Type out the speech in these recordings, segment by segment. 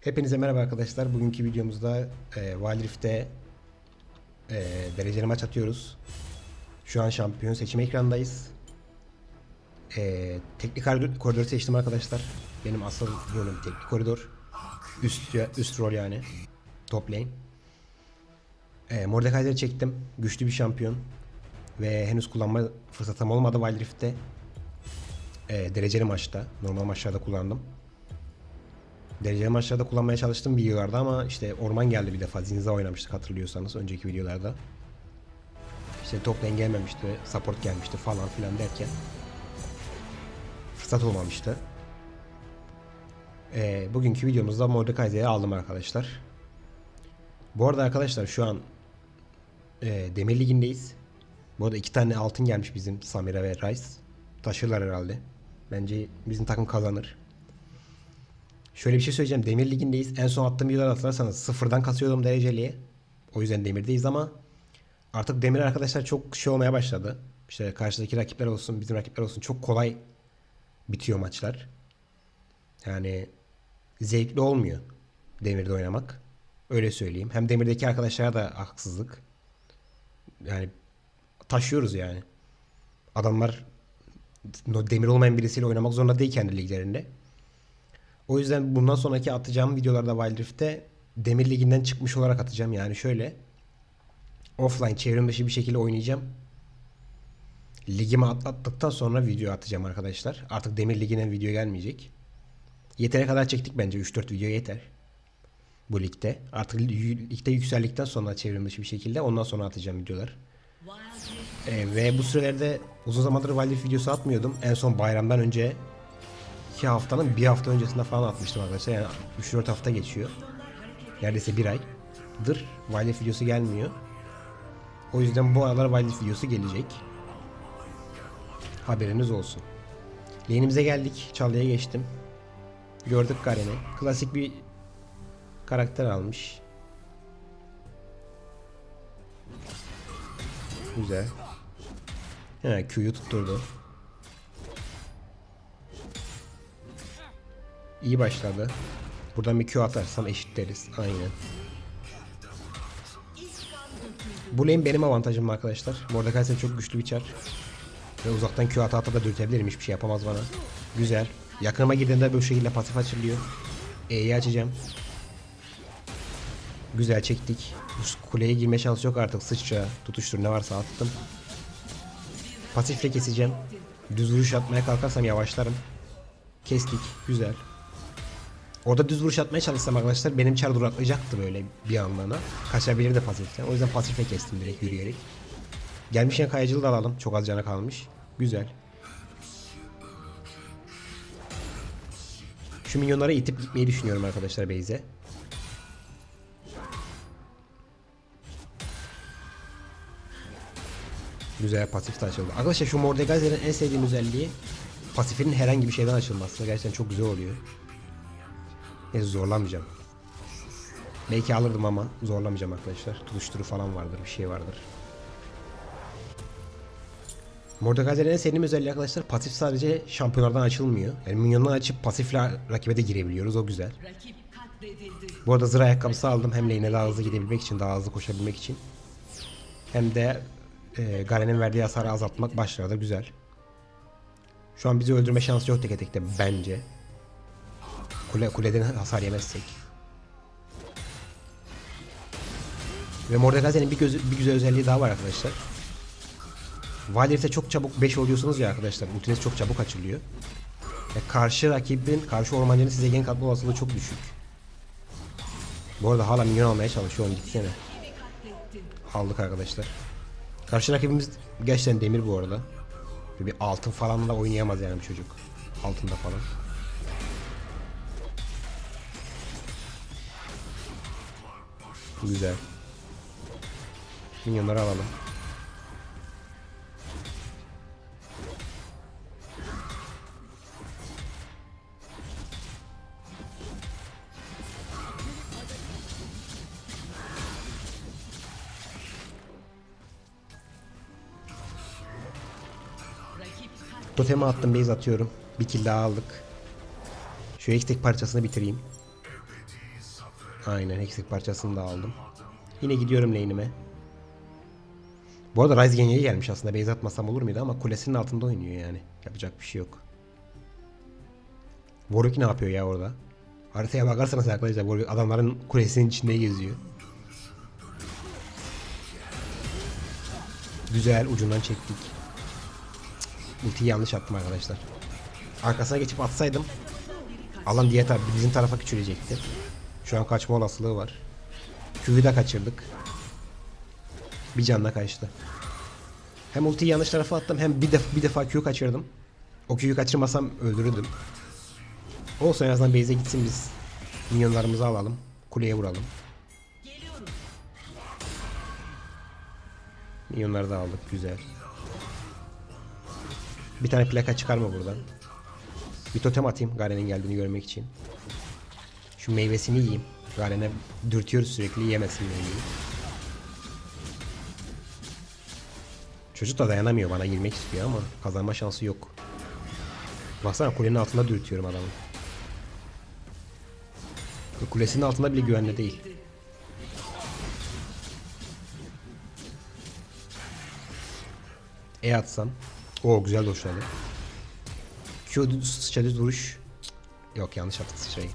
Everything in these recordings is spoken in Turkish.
Hepinize merhaba arkadaşlar. Bugünkü videomuzda e, Wild Rift'te e, dereceli maç atıyoruz. Şu an şampiyon seçim ekranındayız. E, teknik koridor- koridoru seçtim arkadaşlar. Benim asıl rolüm teknik koridor. Üst, üst rol yani. Top lane. E, Mordekaiser'i çektim. Güçlü bir şampiyon. Ve henüz kullanma fırsatım olmadı Wild Rift'te. E, dereceli maçta. Normal maçlarda kullandım. Dereceli maçlarda kullanmaya çalıştım videolarda ama işte orman geldi bir defa. Zinza oynamıştık hatırlıyorsanız önceki videolarda. İşte top lane gelmemişti, support gelmişti falan filan derken fırsat olmamıştı. Ee, bugünkü videomuzda Mordekaiser'i aldım arkadaşlar. Bu arada arkadaşlar şu an e, Demir Ligi'ndeyiz. Bu arada iki tane altın gelmiş bizim Samira ve Rice. Taşırlar herhalde. Bence bizim takım kazanır. Şöyle bir şey söyleyeceğim. Demir Ligi'ndeyiz. En son attığım videoları hatırlarsanız sıfırdan kasıyordum dereceliye. O yüzden Demir'deyiz ama artık Demir arkadaşlar çok şey olmaya başladı. İşte karşıdaki rakipler olsun, bizim rakipler olsun çok kolay bitiyor maçlar. Yani zevkli olmuyor Demir'de oynamak. Öyle söyleyeyim. Hem Demir'deki arkadaşlara da haksızlık. Yani taşıyoruz yani. Adamlar Demir olmayan birisiyle oynamak zorunda değil kendi liglerinde. O yüzden bundan sonraki atacağım videolarda Wild Rift'te Demir Ligi'nden çıkmış olarak atacağım. Yani şöyle offline çevrim dışı bir şekilde oynayacağım. Ligimi atlattıktan sonra video atacağım arkadaşlar. Artık Demir Ligi'nden video gelmeyecek. Yeteri kadar çektik bence 3-4 video yeter. Bu ligde. Artık ligde yükseldikten sonra çevrim dışı bir şekilde ondan sonra atacağım videolar. Ee, ve bu sürelerde uzun zamandır Wild Rift videosu atmıyordum. En son bayramdan önce 2 haftanın bir hafta öncesinde falan atmıştım arkadaşlar. Yani 3-4 hafta geçiyor. Neredeyse bir aydır Wild Rift videosu gelmiyor. O yüzden bu aralar Wild Rift videosu gelecek. Haberiniz olsun. Lane'imize geldik. Çalıya geçtim. Gördük Garen'i. Klasik bir karakter almış. Güzel. He, Q'yu tutturdu. İyi başladı. Buradan bir Q atarsam eşitleriz. Aynen. Bu lane benim avantajım arkadaşlar. Mordekaiser çok güçlü bir çar. Ve uzaktan Q ata ata da dürtebilirim. Hiçbir şey yapamaz bana. Güzel. Yakınıma girdiğinde bu şekilde pasif açılıyor. E'yi açacağım. Güzel çektik. Bu kuleye girme şansı yok artık. Sıçra, tutuştur ne varsa attım. Pasifle keseceğim. Düz vuruş atmaya kalkarsam yavaşlarım. Kestik. Güzel. Orada düz vuruş atmaya çalışsam arkadaşlar benim çar duraklayacaktı böyle bir anlığına. Kaçabilirdi pasiften. O yüzden pasifle kestim direkt yürüyerek. Gelmişken kayıcılı da alalım. Çok az cana kalmış. Güzel. Şu minyonlara itip gitmeyi düşünüyorum arkadaşlar Beyze. Güzel pasif de açıldı. Arkadaşlar şu Mordekaiser'in en sevdiğim özelliği pasifinin herhangi bir şeyden açılması. Gerçekten çok güzel oluyor. Neyse zorlamayacağım. Belki alırdım ama zorlamayacağım arkadaşlar. Tutuşturu falan vardır, bir şey vardır. Mordekaiser'in en sevdiğim özelliği arkadaşlar pasif sadece şampiyonlardan açılmıyor. Yani minyondan açıp pasifle rakibe de girebiliyoruz. O güzel. Bu arada zırh ayakkabısı aldım. Hem lane'e daha hızlı gidebilmek için, daha hızlı koşabilmek için. Hem de e, Garen'in verdiği hasarı azaltmak başlarda güzel. Şu an bizi öldürme şansı yok teke tekte bence. Kule, kuleden hasar yemezsek. Ve Mordekaiser'in bir, göz- bir güzel özelliği daha var arkadaşlar. Rift'e çok çabuk 5 oluyorsunuz ya arkadaşlar. Ultiniz çok çabuk açılıyor. Ve karşı rakibin, karşı ormancının size gank atma olasılığı çok düşük. Bu arada hala minyon almaya çalışıyor. Oğlum gitsene. Aldık arkadaşlar. Karşı rakibimiz gerçekten demir bu arada. Bir altın falan da oynayamaz yani bu çocuk. Altında falan. Güzel. Minyonları alalım. Totemi attım base atıyorum. Bir kill daha aldık. Şu ekstek parçasını bitireyim. Aynen eksik parçasını da aldım. Yine gidiyorum lane'ime. Bu arada Ryze Genya'ya gelmiş aslında. Base atmasam olur muydu ama kulesinin altında oynuyor yani. Yapacak bir şey yok. Warwick ne yapıyor ya orada? Haritaya bakarsanız arkadaşlar Warwick adamların kulesinin içinde geziyor. Güzel ucundan çektik. Ultiyi yanlış attım arkadaşlar. Arkasına geçip atsaydım alan diğer taraf bizim tarafa küçülecekti. Şu an kaçma olasılığı var. Q'yu da kaçırdık. Bir canla kaçtı. Hem ultiyi yanlış tarafa attım hem bir, def bir defa Q kaçırdım. O Q'yu kaçırmasam öldürürdüm. Olsun en azından base'e gitsin biz. Minyonlarımızı alalım. Kuleye vuralım. Minyonları da aldık. Güzel. Bir tane plaka çıkarma buradan. Bir totem atayım Garen'in geldiğini görmek için. Şu meyvesini yiyeyim. Garen'e dürtüyoruz sürekli yemesin meyveyi. Çocuk da dayanamıyor bana girmek istiyor ama kazanma şansı yok. Baksana kulenin altında dürtüyorum adamı. Kulesinin altında bile güvenli değil. E atsam. O güzel doşladı. Q düz- sıçra düz vuruş. Cık, Yok yanlış attık sıçrayı.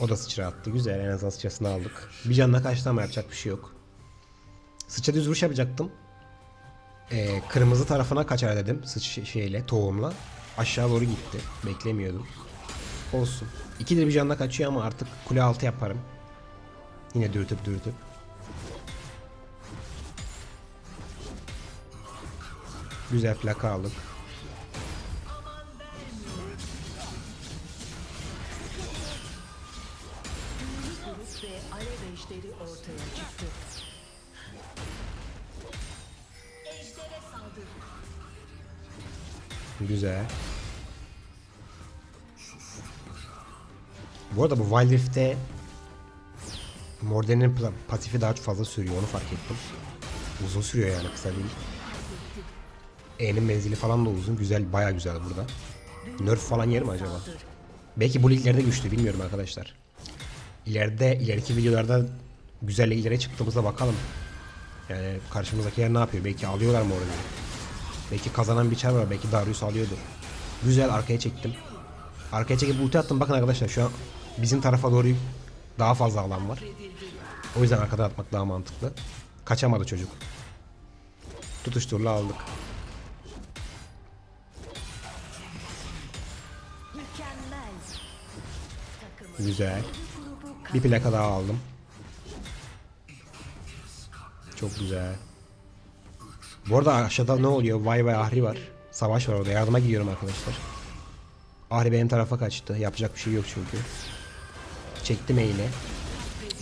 O da sıçra attı. Güzel en azından sıçrasını aldık. Bir canla kaçtı ama yapacak bir şey yok. Sıçra düz vuruş yapacaktım. Ee, kırmızı tarafına kaçar dedim sıç şeyle tohumla. Aşağı doğru gitti. Beklemiyordum. Olsun. İkidir bir canla kaçıyor ama artık kule altı yaparım. Yine dürtüp dürtüp. Güzel plaka aldık. Güzel. Bu arada bu Wild Rift'te Morden'in pasifi daha fazla sürüyor onu fark ettim. Uzun sürüyor yani kısa değil. E'nin menzili falan da uzun. Güzel, baya güzel burada. Nerf falan yer mi acaba? Belki bu liglerde güçlü bilmiyorum arkadaşlar. İleride, ileriki videolarda güzel liglere çıktığımızda bakalım. Yani karşımızdakiler ne yapıyor? Belki alıyorlar mı orada? Belki kazanan bir çar var. Belki Darius alıyordur. Güzel arkaya çektim. Arkaya çekip ulti attım. Bakın arkadaşlar şu an bizim tarafa doğru daha fazla alan var. O yüzden arkadan atmak daha mantıklı. Kaçamadı çocuk. Tutuşturla aldık. Güzel. Bir plaka daha aldım. Çok güzel. Bu arada aşağıda ne oluyor? Vay vay Ahri var. Savaş var orada. Yardıma gidiyorum arkadaşlar. Ahri benim tarafa kaçtı. Yapacak bir şey yok çünkü. Çektim eğile.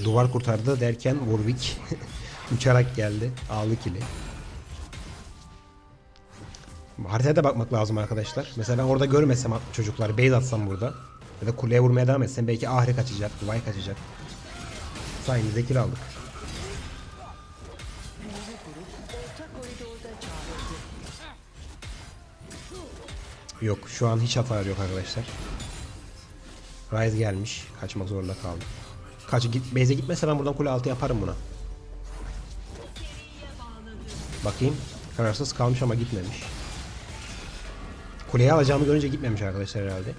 Duvar kurtardı derken Warwick uçarak geldi. Aldı kili. Haritaya da bakmak lazım arkadaşlar. Mesela orada görmesem çocuklar base atsam burada. Ya da kuleye vurmaya devam etsem belki Ahri kaçacak, Dubai kaçacak. Sayemizde kill aldık. Yok şu an hiç hata yok arkadaşlar. Rise gelmiş. Kaçmak zorunda kaldı. Kaç git base'e gitmese ben buradan kule altı yaparım buna. Bakayım. Kararsız kalmış ama gitmemiş. Kuleyi alacağımı görünce gitmemiş arkadaşlar herhalde.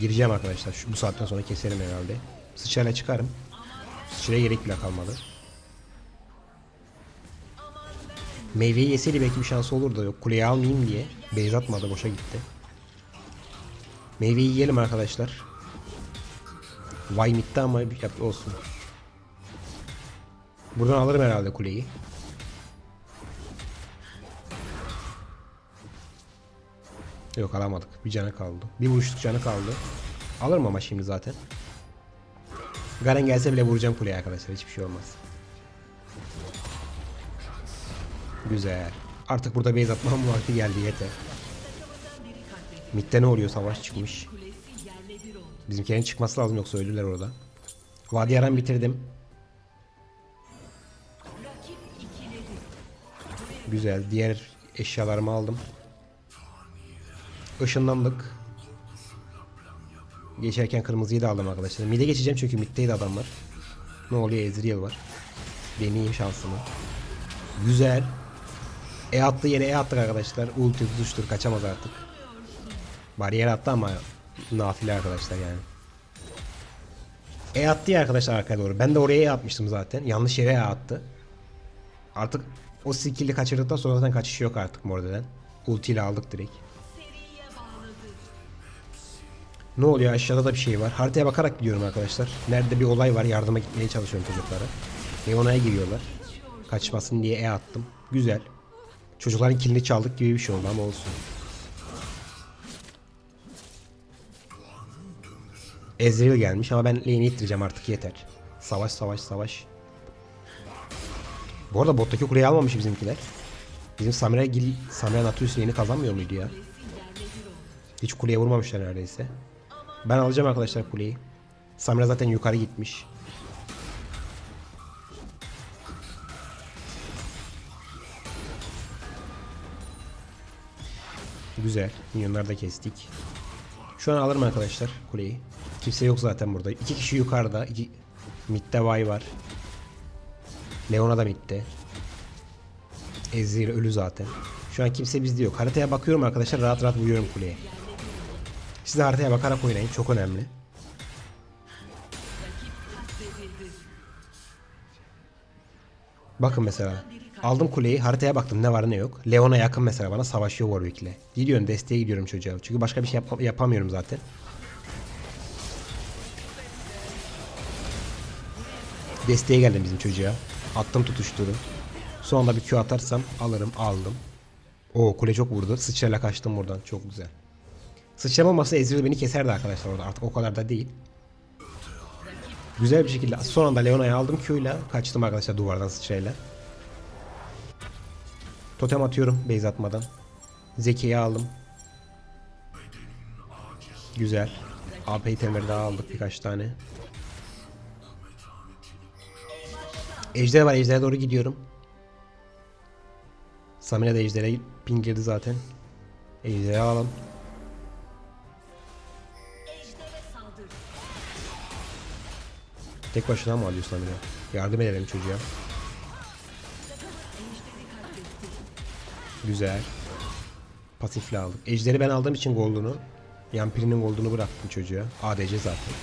Gireceğim arkadaşlar. Şu, bu saatten sonra keserim herhalde. Sıçrayla çıkarım. Sıçraya gerek bile kalmadı. Meyveyi yeseydi belki bir şansı olurdu. Yok kuleyi almayayım diye. Beyz atmadı boşa gitti. Meyveyi yiyelim arkadaşlar. Vay mitti ama yap olsun. Buradan alırım herhalde kuleyi. Yok alamadık. Bir canı kaldı. Bir vuruşluk canı kaldı. Alırım ama şimdi zaten. Garen gelse bile vuracağım kuleye arkadaşlar. Hiçbir şey olmaz. Güzel. Artık burada base atmam vakti geldi yeter. Mid'de ne oluyor? Savaş çıkmış. Bizimkilerin çıkması lazım yoksa ölürler orada. Vadi Yaran bitirdim. Güzel. Diğer eşyalarımı aldım. Işınlandık. Geçerken kırmızıyı da aldım arkadaşlar. Mid'e geçeceğim çünkü mid'deydi adamlar. Ne oluyor? Ezreal var. Deneyeyim şansımı. Güzel. E attı yere E attık arkadaşlar. Ulti tutuştur kaçamaz artık. Bariyer attı ama nafile arkadaşlar yani. E attı ya arkadaşlar arkaya doğru. Ben de oraya E atmıştım zaten. Yanlış yere E attı. Artık o skill'i kaçırdıktan sonra zaten kaçış yok artık Morde'den. Ulti ile aldık direkt. Ne oluyor aşağıda da bir şey var. Haritaya bakarak gidiyorum arkadaşlar. Nerede bir olay var yardıma gitmeye çalışıyorum çocuklara. Leona'ya giriyorlar. Kaçmasın diye E attım. Güzel. Çocukların kilini çaldık gibi bir şey oldu ama olsun. Ezreal gelmiş ama ben lane'i ittireceğim artık yeter. Savaş savaş savaş. Bu arada bottaki kuleyi almamış bizimkiler. Bizim Samira Gil, Samira Nautilus lane'i kazanmıyor muydu ya? Hiç kuleye vurmamışlar neredeyse. Ben alacağım arkadaşlar kuleyi. Samira zaten yukarı gitmiş. Güzel. Minyonları da kestik. Şu an alırım arkadaşlar kuleyi. Kimse yok zaten burada. İki kişi yukarıda. İki... Mid'de Vay var. Leona da mid'de. Ezreal ölü zaten. Şu an kimse bizde yok. Haritaya bakıyorum arkadaşlar. Rahat rahat vuruyorum kuleye. Siz de haritaya bakarak oynayın. Çok önemli. Bakın mesela. Aldım kuleyi. Haritaya baktım ne var ne yok. Leon'a yakın mesela bana savaşıyor Warwick'le. Gidiyorum desteğe gidiyorum çocuğa. Çünkü başka bir şey yap- yapamıyorum zaten. Desteğe geldim bizim çocuğa. Attım tutuşturu. Son anda bir Q atarsam alırım aldım. O kule çok vurdu. Sıçrayla kaçtım buradan. Çok güzel. Sıçrama olmasa Ezreal beni keserdi arkadaşlar orada. Artık o kadar da değil. Güzel bir şekilde son anda Leona'yı aldım Q'yla. Kaçtım arkadaşlar duvardan sıçrayla. Totem atıyorum base atmadan. Zeki'yi aldım. Güzel. AP itemleri daha aldık birkaç tane. Ejder var. Ejder'e doğru gidiyorum. Samira da Ejder'e ping zaten. Ejder'i alalım. Tek başına mı alıyor Samira? Yardım edelim çocuğa. Güzel. Pasifle aldık. Ejder'i ben aldığım için gold'unu. Yampiri'nin gold'unu bıraktım çocuğa. ADC zaten.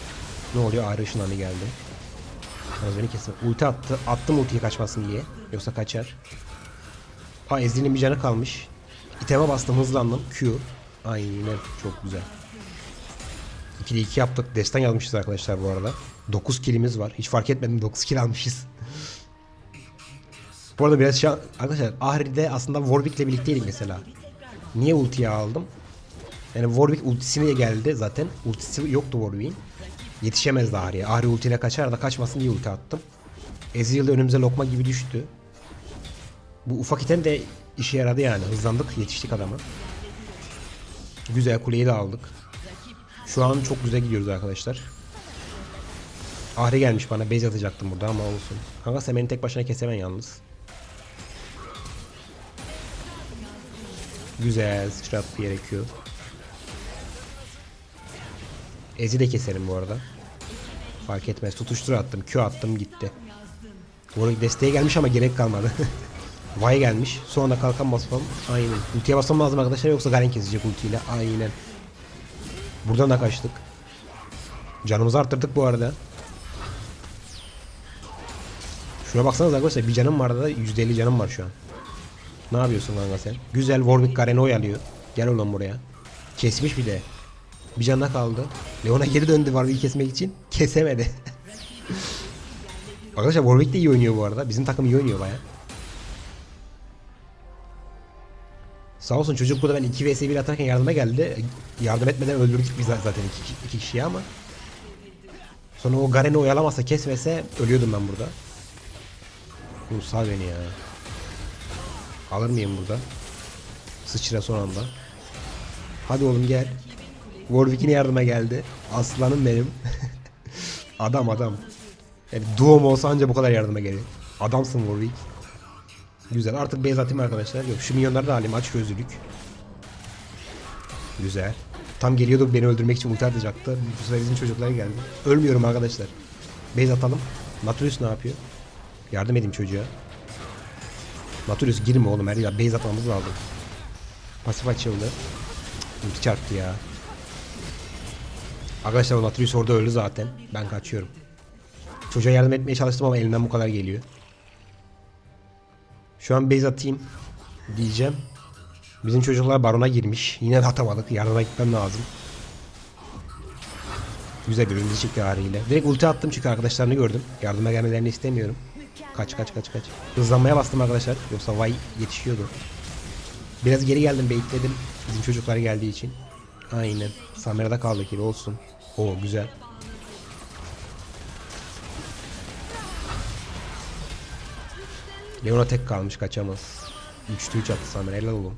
Ne oluyor? Ağrı ışınlanı geldi. Yalnız beni kesin. Ulti attı. Attım ultiyi kaçmasın diye. Yoksa kaçar. Ha Ezreal'in bir canı kalmış. İteme bastım hızlandım. Q. Aynen çok güzel. 2'de 2 yaptık. Destan yazmışız arkadaşlar bu arada. 9 kilimiz var. Hiç fark etmedim 9 kill almışız. bu arada biraz şu an arkadaşlar Ahri'de aslında Warwick'le birlikteydik mesela. Niye ultiyi aldım? Yani Warwick ultisiyle geldi zaten. Ultisi yoktu Warwick'in. Yetişemezdi Ahri'ye. Ahri ultiyle kaçar da kaçmasın diye ulti attım. Ezreal önümüze lokma gibi düştü. Bu ufak item de işe yaradı yani. Hızlandık, yetiştik adama. Güzel kuleyi de aldık. Şu an çok güzel gidiyoruz arkadaşlar. Ahri gelmiş bana base atacaktım burada ama olsun. Kanka sen beni tek başına kesemen yalnız. Güzel sıçratı gerekiyor. Ezi de keserim bu arada. Fark etmez. Tutuştur attım. Q attım gitti. Arada desteğe gelmiş ama gerek kalmadı. Vay gelmiş. Sonra kalkan basmam. Aynen. Ultiye basmam lazım arkadaşlar yoksa Garen kesecek ultiyle. Aynen. Buradan da kaçtık. Canımızı arttırdık bu arada. Şuna baksanız arkadaşlar bir canım vardı da %50 canım var şu an. Ne yapıyorsun kanka sen? Güzel Warwick Garen'i oyalıyor. Gel oğlum buraya. Kesmiş bir de. Bir canına kaldı. Leona geri döndü Warwick'i kesmek için. Kesemedi. arkadaşlar Warwick de iyi oynuyor bu arada. Bizim takım iyi oynuyor baya. Sağ olsun çocuk burada ben 2 vs 1 atarken yardıma geldi. Yardım etmeden öldürdük biz zaten iki, iki kişiyi ama. Sonra o Garen'i oyalamasa kesmese ölüyordum ben burada. Oğlum sal beni ya. Alır mıyım burada? Sıçra son anda. Hadi oğlum gel. Warwick'in yardıma geldi. Aslanım benim. adam adam. Yani duom olsa anca bu kadar yardıma gelir. Adamsın Warwick. Güzel. Artık base atayım arkadaşlar. Yok şu minyonları da alayım. Aç gözlülük. Güzel. Tam geliyordu beni öldürmek için ulti atacaktı. Bu sefer bizim çocuklar geldi. Ölmüyorum arkadaşlar. Base atalım. Nautilus ne yapıyor? Yardım edeyim çocuğa. Nautilus girme oğlum her ya. Base atmamız lazım. Pasif açıldı. Ulti çarptı ya. Arkadaşlar Nautilus orada öldü zaten. Ben kaçıyorum. Çocuğa yardım etmeye çalıştım ama elimden bu kadar geliyor. Şu an base atayım diyeceğim. Bizim çocuklar barona girmiş. Yine de atamadık. Yardıma gitmem lazım. Güzel bir önümüzü çekti haliyle. Direkt ulti attım çünkü arkadaşlarını gördüm. Yardıma gelmelerini istemiyorum. Kaç kaç kaç kaç. Hızlanmaya bastım arkadaşlar. Yoksa vay yetişiyordu. Biraz geri geldim baitledim. Bizim çocuklar geldiği için. Aynen. Samera'da kaldı ki olsun. Oo güzel. Leona tek kalmış kaçamaz. 3'te 3 attı Samira helal oğlum.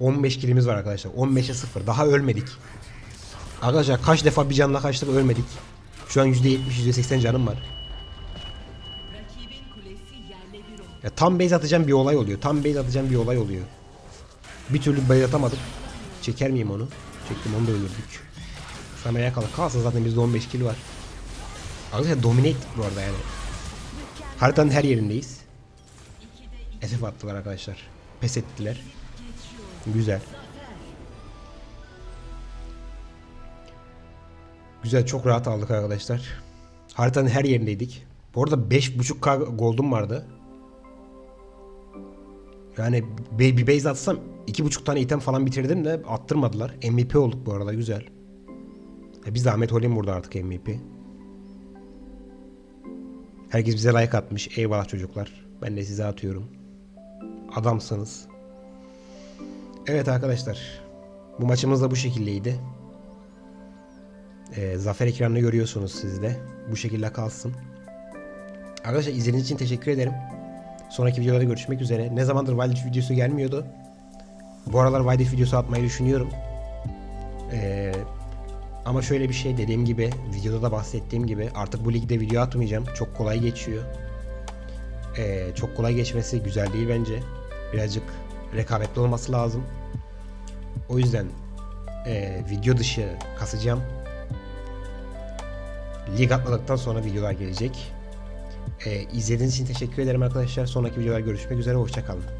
15 kilimiz var arkadaşlar. 15'e 0. Daha ölmedik. Arkadaşlar kaç defa bir canla kaçtık ölmedik. Şu an %70 %80 canım var. Ya tam base atacağım bir olay oluyor. Tam base atacağım bir olay oluyor. Bir türlü base atamadık. Çeker miyim onu? Çektim onu da öldürdük. Sana yakala. Kalsın zaten bizde 15 kill var. Arkadaşlar domine ettik bu arada yani. Haritanın her yerindeyiz. SF attılar arkadaşlar. Pes ettiler. Güzel. Güzel çok rahat aldık arkadaşlar. Haritanın her yerindeydik. Bu arada 5.5k gold'um vardı. Yani bir base atsam 2.5 tane item falan bitirdim de attırmadılar. MVP olduk bu arada güzel. E bir zahmet olayım burada artık MVP. Herkes bize like atmış. Eyvallah çocuklar. Ben de size atıyorum. Adamsınız. Evet arkadaşlar. Bu maçımız da bu şekildeydi. Ee, zafer ekranını görüyorsunuz siz de. Bu şekilde kalsın. Arkadaşlar izlediğiniz için teşekkür ederim. Sonraki videolarda görüşmek üzere. Ne zamandır Wild videosu gelmiyordu. Bu aralar Wild videosu atmayı düşünüyorum. Ee, ama şöyle bir şey dediğim gibi videoda da bahsettiğim gibi artık bu ligde video atmayacağım. Çok kolay geçiyor. Ee, çok kolay geçmesi güzel değil bence. Birazcık rekabetli olması lazım. O yüzden ee, video dışı kasacağım. Lig atladıktan sonra videolar gelecek. Ee, izlediğiniz için teşekkür ederim arkadaşlar. Sonraki videolar görüşmek üzere. Hoşçakalın.